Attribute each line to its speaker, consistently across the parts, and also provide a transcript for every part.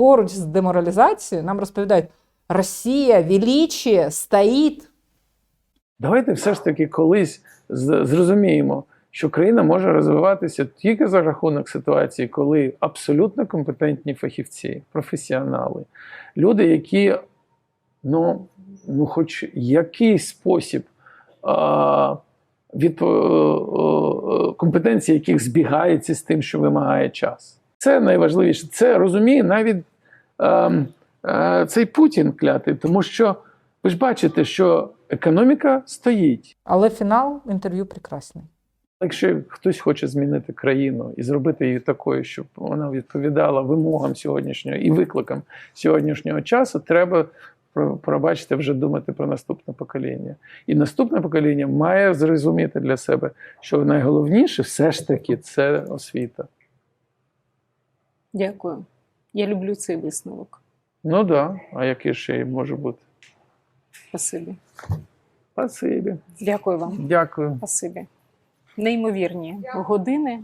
Speaker 1: поруч з деморалізацією нам розповідають, Росія величие стоїть.
Speaker 2: Давайте все ж таки колись зрозуміємо, що країна може розвиватися тільки за рахунок ситуації, коли абсолютно компетентні фахівці, професіонали, люди, які ну, ну хоч якийсь спосіб а, від е, е, компетенції яких збігається з тим, що вимагає час. Це найважливіше. Це розуміє навіть цей Путін клятий, тому що ви ж бачите, що економіка стоїть.
Speaker 1: Але фінал інтерв'ю прекрасний.
Speaker 2: Якщо хтось хоче змінити країну і зробити її такою, щоб вона відповідала вимогам сьогоднішнього і викликам сьогоднішнього часу, треба пробачте вже думати про наступне покоління. І наступне покоління має зрозуміти для себе, що найголовніше все ж таки це освіта.
Speaker 3: Дякую. Я люблю цей висновок.
Speaker 2: Ну так, да. а який ще й може бути?
Speaker 3: Спасибі.
Speaker 2: Спасибі.
Speaker 3: Дякую вам.
Speaker 2: Дякую.
Speaker 3: Спасибі. Неймовірні години.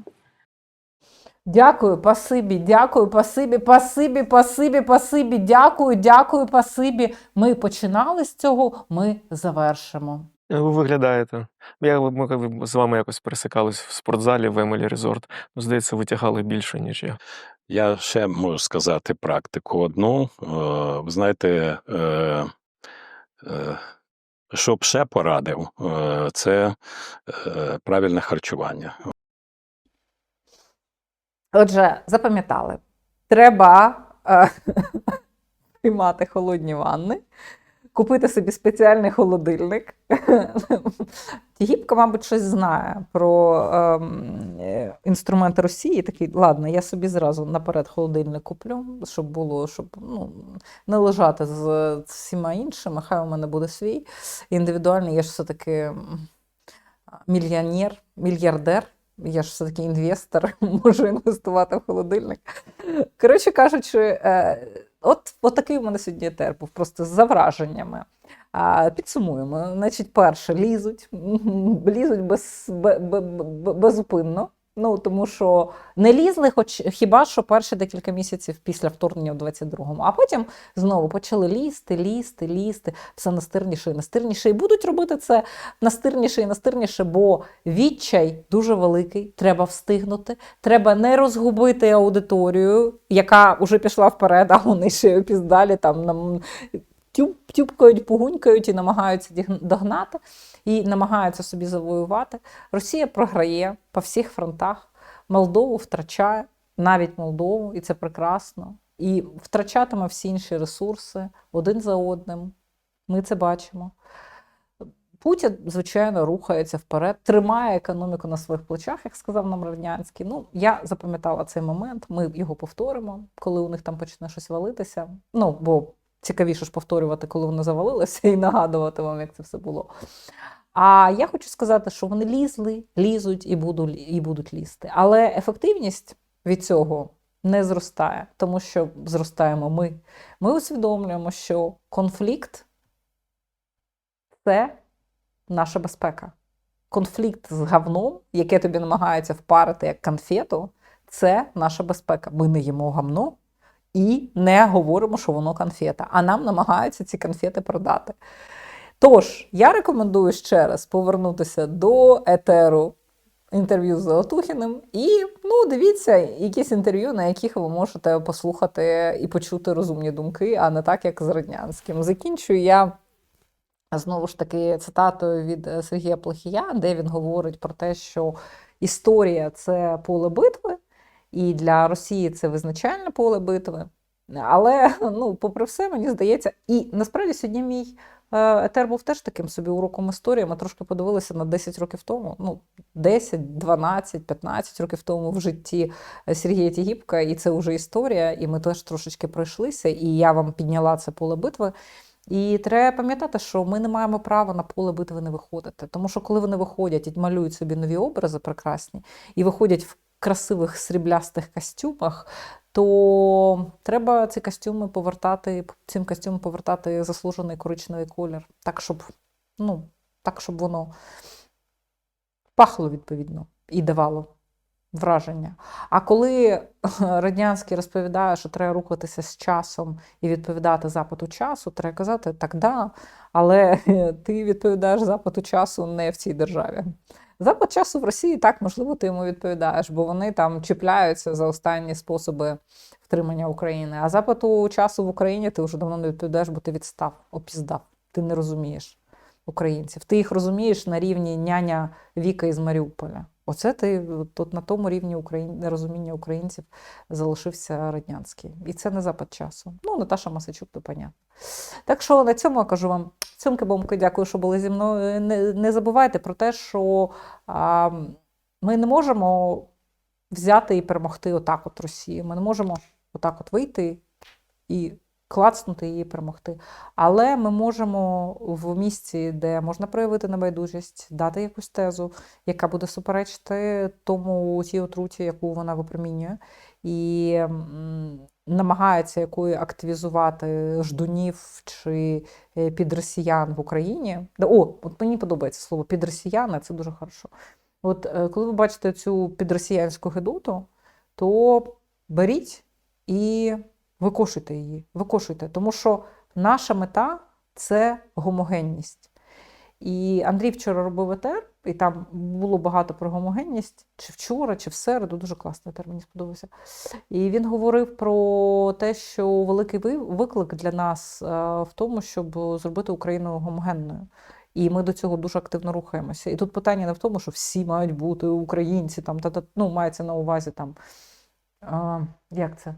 Speaker 1: Дякую, пасибі, дякую, пасибі, пасибі, пасибі, пасибі, дякую, дякую, пасибі. Ми починали з цього, ми завершимо.
Speaker 4: Е, Ви виглядаєте. Я ми з вами якось пересикались в спортзалі в Емелі Резорт. Ну, здається, ви тягали більше, ніж я.
Speaker 5: Я ще можу сказати практику одну. Е, Ви знаєте, е, що б ще порадив, це правильне харчування.
Speaker 1: Отже, запам'ятали, треба приймати холодні ванни, купити собі спеціальний холодильник. Тігіпка, мабуть, щось знає про ем, е, інструменти Росії. Такий, ладно, я собі зразу наперед холодильник куплю, щоб було, щоб ну, не лежати з всіма іншими. Хай у мене буде свій індивідуальний. Я ж все-таки мільйонер, мільярдер. Я ж все-таки інвестор, можу інвестувати в холодильник. Коротше кажучи, е, от, от такий у мене сьогодні етер був просто з завраженнями. А, підсумуємо. Значить, перше, лізуть, лізуть без, без, бе- бе- безупинно. Ну, тому що не лізли, хоч хіба що перші декілька місяців після вторгнення в 22-му. А потім знову почали лізти, лізти, лізти, все настирніше і настирніше. І будуть робити це настирніше і настирніше, бо відчай дуже великий, треба встигнути. Треба не розгубити аудиторію, яка вже пішла вперед, а вони ще опіздалі там нам тюб, тюбкають, погунькають і намагаються догнати, і намагаються собі завоювати. Росія програє по всіх фронтах. Молдову втрачає, навіть Молдову, і це прекрасно. І втрачатиме всі інші ресурси один за одним. Ми це бачимо. Путін, звичайно, рухається вперед, тримає економіку на своїх плечах, як сказав нам Раднянський. Ну, я запам'ятала цей момент. Ми його повторимо, коли у них там почне щось валитися. Ну, бо цікавіше ж повторювати, коли воно завалилося, і нагадувати вам, як це все було. А я хочу сказати, що вони лізли, лізуть і будуть, і будуть лізти. Але ефективність від цього не зростає, тому що зростаємо ми. Ми усвідомлюємо, що конфлікт це наша безпека. Конфлікт з говном, яке тобі намагаються впарити як конфету, це наша безпека. Ми не їмо гавно і не говоримо, що воно конфета, а нам намагаються ці конфети продати. Тож, я рекомендую ще раз повернутися до етеру інтерв'ю з Золотухіним. І ну, дивіться якісь інтерв'ю, на яких ви можете послухати і почути розумні думки, а не так, як з Раднянським. Закінчую я знову ж таки цитатою від е, Сергія Плохія, де він говорить про те, що історія це поле битви, і для Росії це визначальне поле битви. Але, ну, попри все, мені здається, і насправді сьогодні мій е, етер був теж таким собі уроком історії. Ми трошки подивилися на 10 років тому, ну, 10, 12, 15 років тому в житті Сергія Тігіпка, і це вже історія, і ми теж трошечки пройшлися, і я вам підняла це поле битви. І треба пам'ятати, що ми не маємо права на поле битви не виходити. Тому що коли вони виходять і малюють собі нові образи прекрасні, і виходять в красивих сріблястих костюмах, то треба ці костюми повертати, цим костюмам повертати заслужений коричневий колір, так, щоб, ну, так, щоб воно пахло відповідно і давало враження. А коли Радянський розповідає, що треба рухатися з часом і відповідати запиту часу, треба казати так, да, але ти відповідаєш запиту часу не в цій державі. Запит часу в Росії так, можливо, ти йому відповідаєш, бо вони там чіпляються за останні способи втримання України. А запиту часу в Україні ти вже давно не відповідаєш, бо ти відстав, опіздав. Ти не розумієш українців. Ти їх розумієш на рівні няня Віка із Маріуполя. Оце ти тут на тому рівні Україн... розуміння українців залишився радянський. І це не запит часу. Ну, Наташа Масичук, то понятно. Так що на цьому я кажу вам цьомки-бомки, дякую, що були зі мною. Не, не забувайте про те, що а, ми не можемо взяти і перемогти отак от Росію. Ми не можемо отак от вийти і клацнути її перемогти. Але ми можемо в місці, де можна проявити небайдужість, дати якусь тезу, яка буде суперечити тому тій отруті, яку вона випромінює, і намагається якою активізувати ждунів чи е, підросіян в Україні. О, от мені подобається слово підросіяни, це дуже хорошо. От е, коли ви бачите цю підросіянську гидоту, то беріть і викошуйте її. Викошуйте, тому що наша мета це гомогенність. І Андрій вчора робив етер, і там було багато про гомогенність, чи вчора, чи в середу, дуже класний етер, мені сподобався. І він говорив про те, що великий виклик для нас е, в тому, щоб зробити Україну гомогенною. І ми до цього дуже активно рухаємося. І тут питання не в тому, що всі мають бути українці, там, та, та, ну, мається на увазі там. А, як це?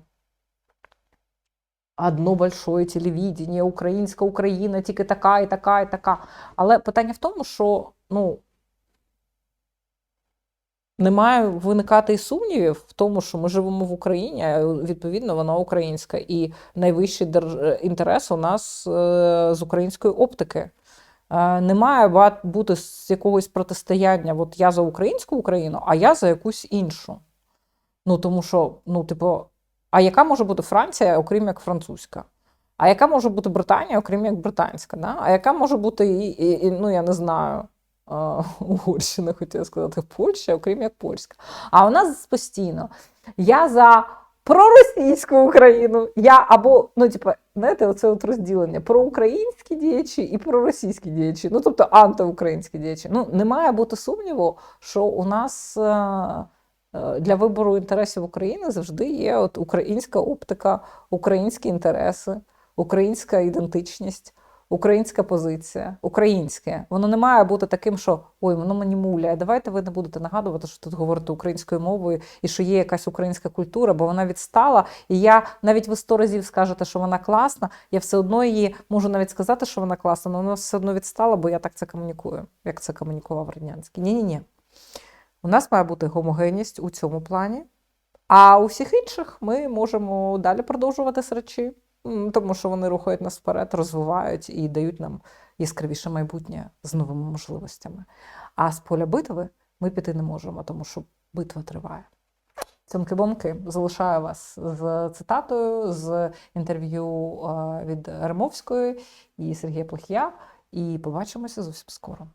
Speaker 1: Одно большое телевідення, українська Україна, тільки така, і така, і така. Але питання в тому, що ну, не має виникати і сумнівів в тому, що ми живемо в Україні, а відповідно вона українська. І найвищий держ... інтерес у нас е, з української оптики. Е, не має бути з якогось протистояння. От я за українську Україну, а я за якусь іншу. Ну, тому що, ну, типу, а яка може бути Франція, окрім як французька? А яка може бути Британія, окрім як британська? Да? А яка може бути, і, і, і, ну я не знаю, Угорщина, хотіла сказати, Польща, окрім як польська. А у нас постійно я за проросійську Україну, я або, ну, типу, знаєте, оце от розділення проукраїнські діячі і проросійські діячі, ну тобто антиукраїнські діячі. Ну, не має бути сумніву, що у нас. е, Для вибору інтересів України завжди є от українська оптика, українські інтереси, українська ідентичність, українська позиція, українське. Воно не має бути таким, що ой, воно мені муляє. Давайте ви не будете нагадувати, що тут говорите українською мовою і що є якась українська культура, бо вона відстала. І я навіть ви сто разів скажете, що вона класна. Я все одно її можу навіть сказати, що вона класна, але вона все одно відстала, бо я так це комунікую, як це комунікував радянський. Ні, ні, ні. У нас має бути гомогенність у цьому плані. А у всіх інших ми можемо далі продовжувати срачі, тому що вони рухають нас вперед, розвивають і дають нам яскравіше майбутнє з новими можливостями. А з поля битви ми піти не можемо, тому що битва триває. Цьомки-бомки залишаю вас з цитатою з інтерв'ю е, від Ремовської і Сергія Плохія. І побачимося зовсім скоро.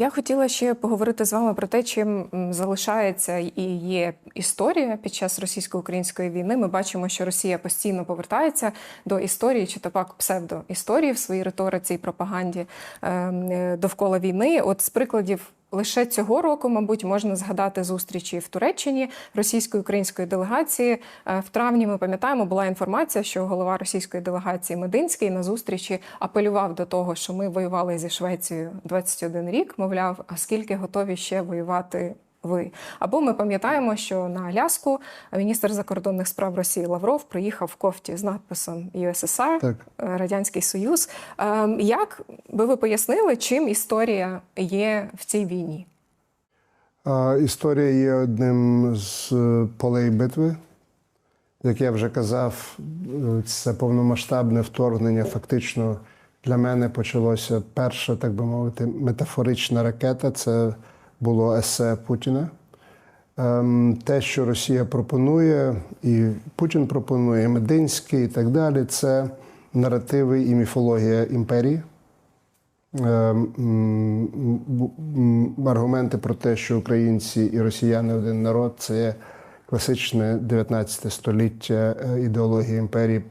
Speaker 6: Я хотіла ще поговорити з вами про те, чим залишається і є історія під час російсько-української війни. Ми бачимо, що Росія постійно повертається до історії чи то пак псевдоісторії в своїй риториці і пропаганді ем, е, довкола війни. От з прикладів. Лише цього року, мабуть, можна згадати зустрічі в Туреччині російської української делегації. Е, В травні ми пам'ятаємо, була інформація, що голова російської делегації Мединський на зустрічі апелював до того, що ми воювали зі Швецією 21 рік. Мовляв, а скільки готові ще воювати ви? Або ми пам'ятаємо, що на Аляску міністр закордонних справ Росії Лавров приїхав в кофті з надписом USSR,
Speaker 7: Так.
Speaker 6: е, Радянський Союз. Ем, Як би ви пояснили, чим історія є в цій війні?
Speaker 7: Історія є одним з е, полей битви. Як я вже казав, це повномасштабне вторгнення фактично для мене почалося перша, так би мовити, метафорична ракета. Це було есе Путіна. Ем, Те, що Росія пропонує, і Путін пропонує, і Мединський і так далі, це наративи і міфологія імперії. е, м, бу- м, аргументи про те, що українці і росіяни один народ, це класичне 19 століття е, ідеології імперії,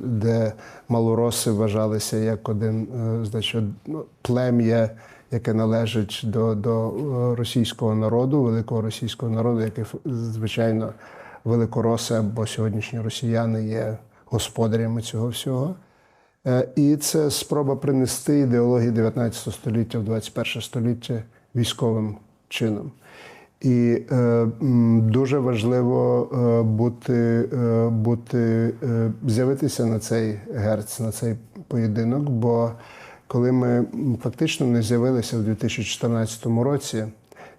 Speaker 7: де малороси вважалися як один е, значить, ну, плем'я, яке належить до, до е, російського народу, великого російського народу, який звичайно великороси або сьогоднішні росіяни є господарями цього всього. Е, І це спроба принести ідеологію 19 століття в 21 століття військовим чином. І е, дуже важливо е, бути, бути з'явитися на цей герц, на цей поєдинок. Бо коли ми фактично не з'явилися в 2014 році,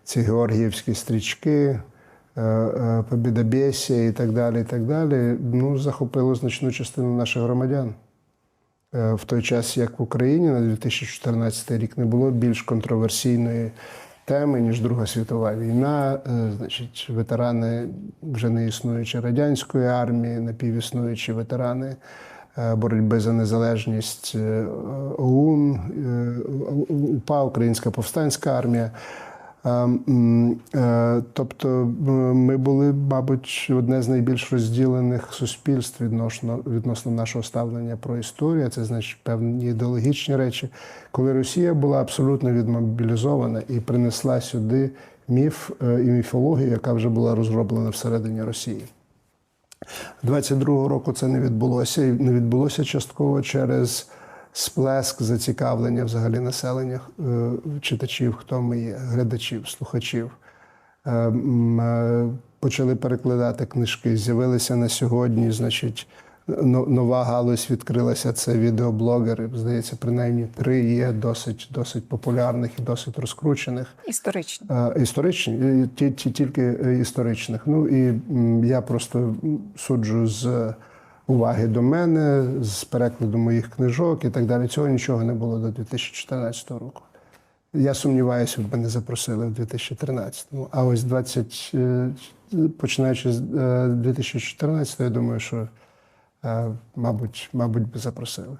Speaker 7: ці георгіївські стрічки, е, е, Побідобєсія і так далі, і так далі, ну, захопило значну частину наших громадян. Е, В той час, як в Україні на 2014 рік не було більш контроверсійної теми, ніж Друга світова війна, значить, ветерани вже не існуючої радянської армії, напівіснуючі ветерани боротьби за незалежність е, ОУН, е, УПА, Українська повстанська армія. Е, е, Тобто ми були, мабуть, одне з найбільш розділених суспільств відносно, відносно нашого ставлення про історію. Це значить певні ідеологічні речі. Коли Росія була абсолютно відмобілізована і принесла сюди міф е, і міфологію, яка вже була розроблена всередині Росії. 22-го року це не відбулося, і не відбулося частково через сплеск зацікавлення взагалі населення е, читачів, хто ми є, глядачів, слухачів. Е, м, е, Почали перекладати книжки. З'явилися на сьогодні, значить, нова галузь відкрилася. Це відеоблогери. Здається, принаймні три є досить, досить популярних і досить розкручених.
Speaker 6: Історичні.
Speaker 7: Е, Історичні, е, ті, ті, тільки е, історичних. Ну і я просто суджу з уваги до мене, з перекладу моїх книжок і так далі. Цього нічого не було до 2014 року. Я сумніваюся, б мене запросили в 2013-му. А ось 20, е, починаючи з е, 2014, я думаю, що мабуть, мабуть, би запросили.